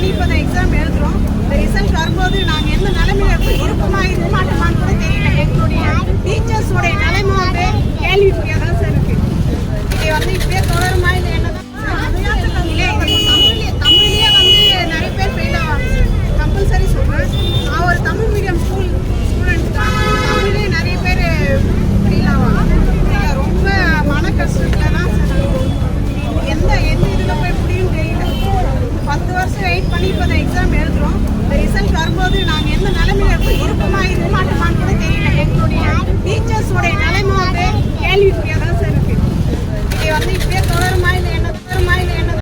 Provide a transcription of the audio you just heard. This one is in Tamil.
நாங்கள் இப்போ தான் எக்ஸாம் எழுதுகிறோம் இந்த ரிசல்ட் வரும்போது நாங்கள் வெயிட் பண்ணி இப்போ தான் எக்ஸாம் எழுதுகிறோம்